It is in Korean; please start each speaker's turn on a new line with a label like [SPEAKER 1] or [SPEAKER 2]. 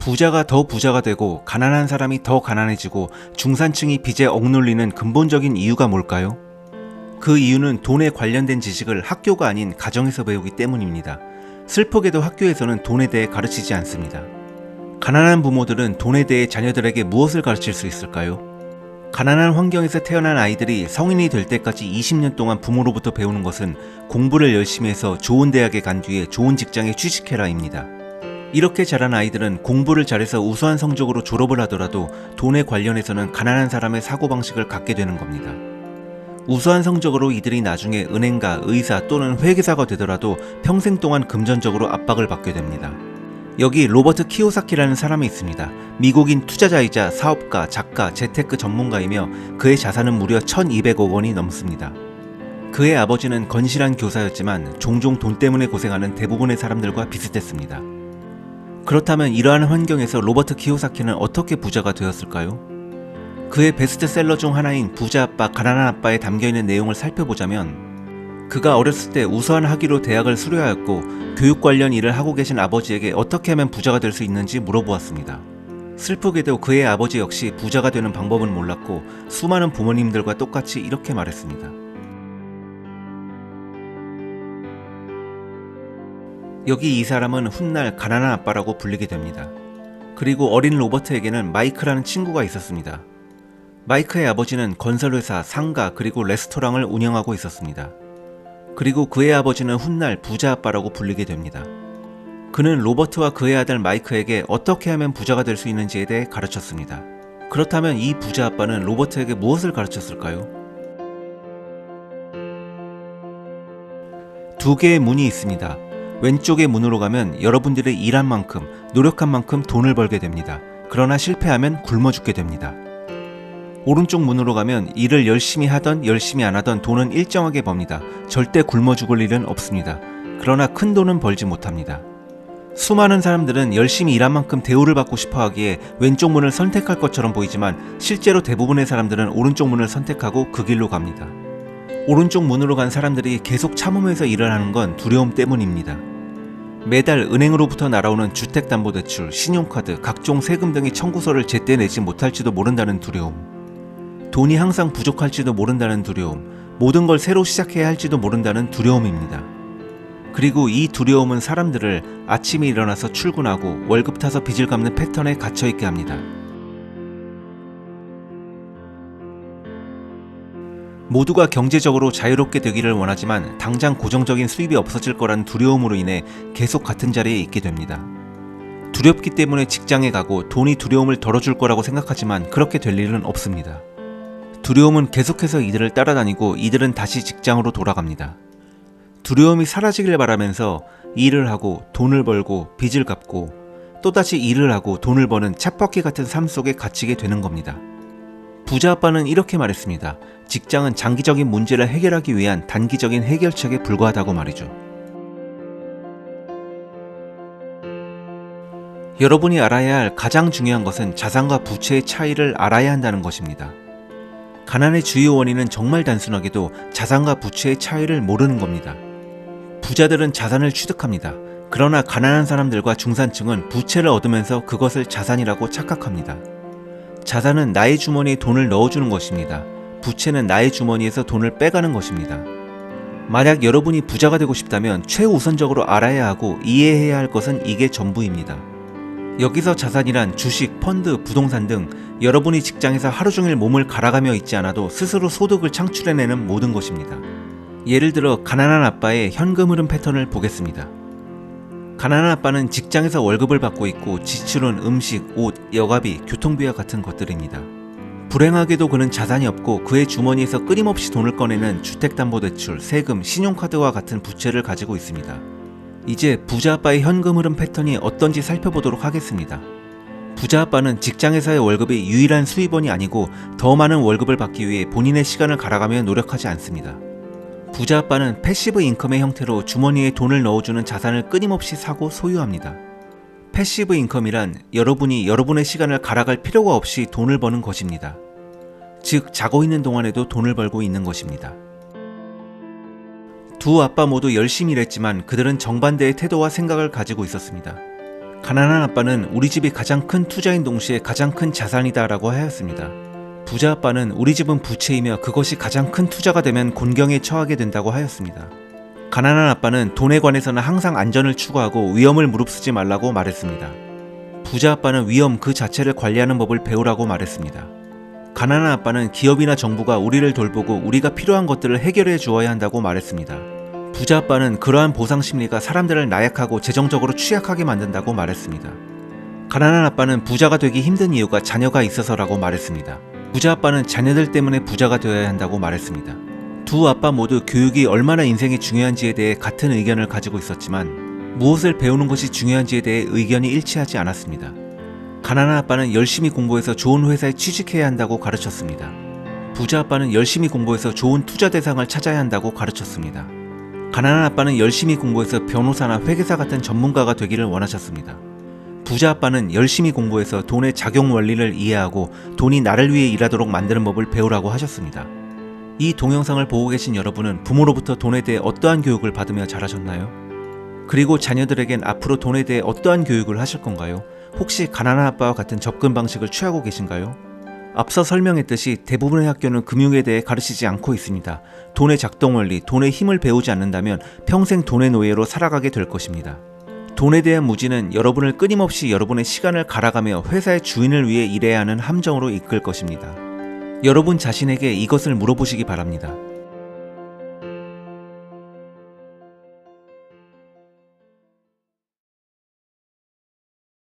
[SPEAKER 1] 부자가 더 부자가 되고 가난한 사람이 더 가난해지고 중산층이 빚에 억눌리는 근본적인 이유가 뭘까요? 그 이유는 돈에 관련된 지식을 학교가 아닌 가정에서 배우기 때문입니다. 슬프게도 학교에서는 돈에 대해 가르치지 않습니다. 가난한 부모들은 돈에 대해 자녀들에게 무엇을 가르칠 수 있을까요? 가난한 환경에서 태어난 아이들이 성인이 될 때까지 20년 동안 부모로부터 배우는 것은 공부를 열심히 해서 좋은 대학에 간 뒤에 좋은 직장에 취직해라입니다. 이렇게 자란 아이들은 공부를 잘해서 우수한 성적으로 졸업을 하더라도 돈에 관련해서는 가난한 사람의 사고방식을 갖게 되는 겁니다. 우수한 성적으로 이들이 나중에 은행가, 의사 또는 회계사가 되더라도 평생 동안 금전적으로 압박을 받게 됩니다. 여기 로버트 키오사키라는 사람이 있습니다. 미국인 투자자이자 사업가, 작가, 재테크 전문가이며 그의 자산은 무려 1200억 원이 넘습니다. 그의 아버지는 건실한 교사였지만 종종 돈 때문에 고생하는 대부분의 사람들과 비슷했습니다. 그렇다면 이러한 환경에서 로버트 키오사키는 어떻게 부자가 되었을까요? 그의 베스트셀러 중 하나인 부자 아빠, 가난한 아빠에 담겨 있는 내용을 살펴보자면 그가 어렸을 때 우수한 학위로 대학을 수료하였고 교육 관련 일을 하고 계신 아버지에게 어떻게 하면 부자가 될 수 있는지 물어보았습니다. 슬프게도 그의 아버지 역시 부자가 되는 방법은 몰랐고 수많은 부모님들과 똑같이 이렇게 말했습니다. 여기 이 사람은 훗날 가난한 아빠라고 불리게 됩니다. 그리고 어린 로버트에게는 마이크라는 친구가 있었습니다. 마이크의 아버지는 건설회사, 상가, 그리고 레스토랑을 운영하고 있었습니다. 그리고 그의 아버지는 훗날 부자 아빠라고 불리게 됩니다. 그는 로버트와 그의 아들 마이크에게 어떻게 하면 부자가 될 수 있는지에 대해 가르쳤습니다. 그렇다면 이 부자 아빠는 로버트에게 무엇을 가르쳤을까요? 두 개의 문이 있습니다. 왼쪽의 문으로 가면 여러분들의 일한 만큼, 노력한 만큼 돈을 벌게 됩니다. 그러나 실패하면 굶어 죽게 됩니다. 오른쪽 문으로 가면 일을 열심히 하던 열심히 안 하던 돈은 일정하게 법니다. 절대 굶어 죽을 일은 없습니다. 그러나 큰 돈은 벌지 못합니다. 수많은 사람들은 열심히 일한 만큼 대우를 받고 싶어 하기에 왼쪽 문을 선택할 것처럼 보이지만 실제로 대부분의 사람들은 오른쪽 문을 선택하고 그 길로 갑니다. 오른쪽 문으로 간 사람들이 계속 참으면서 일을 하는 건 두려움 때문입니다. 매달 은행으로부터 날아오는 주택담보대출, 신용카드, 각종 세금 등의 청구서를 제때 내지 못할지도 모른다는 두려움. 돈이 항상 부족할지도 모른다는 두려움. 모든 걸 새로 시작해야 할지도 모른다는 두려움입니다. 그리고 이 두려움은 사람들을 아침에 일어나서 출근하고 월급 타서 빚을 갚는 패턴에 갇혀있게 합니다. 모두가 경제적으로 자유롭게 되기를 원하지만 당장 고정적인 수입이 없어질 거라는 두려움으로 인해 계속 같은 자리에 있게 됩니다. 두렵기 때문에 직장에 가고 돈이 두려움을 덜어줄 거라고 생각하지만 그렇게 될 일은 없습니다. 두려움은 계속해서 이들을 따라다니고 이들은 다시 직장으로 돌아갑니다. 두려움이 사라지길 바라면서 일을 하고 돈을 벌고 빚을 갚고 또다시 일을 하고 돈을 버는 쳇바퀴 같은 삶 속에 갇히게 되는 겁니다. 부자 아빠는 이렇게 말했습니다. 직장은 장기적인 문제를 해결하기 위한 단기적인 해결책에 불과하다고 말이죠. 여러분이 알아야 할 가장 중요한 것은 자산과 부채의 차이를 알아야 한다는 것입니다. 가난의 주요 원인은 정말 단순하게도 자산과 부채의 차이를 모르는 겁니다. 부자들은 자산을 취득합니다. 그러나 가난한 사람들과 중산층은 부채를 얻으면서 그것을 자산이라고 착각합니다. 자산은 나의 주머니에 돈을 넣어주는 것입니다. 부채는 나의 주머니에서 돈을 빼가는 것입니다. 만약 여러분이 부자가 되고 싶다면 최우선적으로 알아야 하고 이해해야 할 것은 이게 전부입니다. 여기서 자산이란 주식, 펀드, 부동산 등 여러분이 직장에서 하루 종일 몸을 갈아가며 있지 않아도 스스로 소득을 창출해내는 모든 것입니다. 예를 들어 가난한 아빠의 현금 흐름 패턴을 보겠습니다. 가난한 아빠는 직장에서 월급을 받고 있고 지출은 음식, 옷, 여가비, 교통비와 같은 것들입니다. 불행하게도 그는 자산이 없고 그의 주머니에서 끊임없이 돈을 꺼내는 주택담보대출, 세금, 신용카드와 같은 부채를 가지고 있습니다. 이제 부자 아빠의 현금 흐름 패턴이 어떤지 살펴보도록 하겠습니다. 부자 아빠는 직장에서의 월급이 유일한 수입원이 아니고 더 많은 월급을 받기 위해 본인의 시간을 갈아가며 노력하지 않습니다. 부자 아빠는 패시브 인컴의 형태로 주머니에 돈을 넣어주는 자산을 끊임없이 사고 소유합니다. 패시브 인컴이란 여러분이 여러분의 시간을 갈아갈 필요가 없이 돈을 버는 것입니다. 즉, 자고 있는 동안에도 돈을 벌고 있는 것입니다. 두 아빠 모두 열심히 일했지만 그들은 정반대의 태도와 생각을 가지고 있었습니다. 가난한 아빠는 우리 집이 가장 큰 투자인 동시에 가장 큰 자산이다라고 하였습니다. 부자 아빠는 우리 집은 부채이며 그것이 가장 큰 투자가 되면 곤경에 처하게 된다고 하였습니다. 가난한 아빠는 돈에 관해서는 항상 안전을 추구하고 위험을 무릅쓰지 말라고 말했습니다. 부자 아빠는 위험 그 자체를 관리하는 법을 배우라고 말했습니다. 가난한 아빠는 기업이나 정부가 우리를 돌보고 우리가 필요한 것들을 해결해 주어야 한다고 말했습니다. 부자 아빠는 그러한 보상 심리가 사람들을 나약하고 재정적으로 취약하게 만든다고 말했습니다. 가난한 아빠는 부자가 되기 힘든 이유가 자녀가 있어서라고 말했습니다. 부자 아빠는 자녀들 때문에 부자가 되어야 한다고 말했습니다. 두 아빠 모두 교육이 얼마나 인생에 중요한지에 대해 같은 의견을 가지고 있었지만 무엇을 배우는 것이 중요한지에 대해 의견이 일치하지 않았습니다. 가난한 아빠는 열심히 공부해서 좋은 회사에 취직해야 한다고 가르쳤습니다. 부자 아빠는 열심히 공부해서 좋은 투자 대상을 찾아야 한다고 가르쳤습니다. 가난한 아빠는 열심히 공부해서 변호사나 회계사 같은 전문가가 되기를 원하셨습니다. 부자 아빠는 열심히 공부해서 돈의 작용 원리를 이해하고 돈이 나를 위해 일하도록 만드는 법을 배우라고 하셨습니다. 이 동영상을 보고 계신 여러분은 부모로부터 돈에 대해 어떠한 교육을 받으며 자라셨나요? 그리고 자녀들에겐 앞으로 돈에 대해 어떠한 교육을 하실 건가요? 혹시 가난한 아빠와 같은 접근 방식을 취하고 계신가요? 앞서 설명했듯이 대부분의 학교는 금융에 대해 가르치지 않고 있습니다. 돈의 작동 원리, 돈의 힘을 배우지 않는다면 평생 돈의 노예로 살아가게 될 것입니다. 돈에 대한 무지는 여러분을 끊임없이 여러분의 시간을 갈아가며 회사의 주인을 위해 일해야 하는 함정으로 이끌 것입니다. 여러분 자신에게 이것을 물어보시기 바랍니다.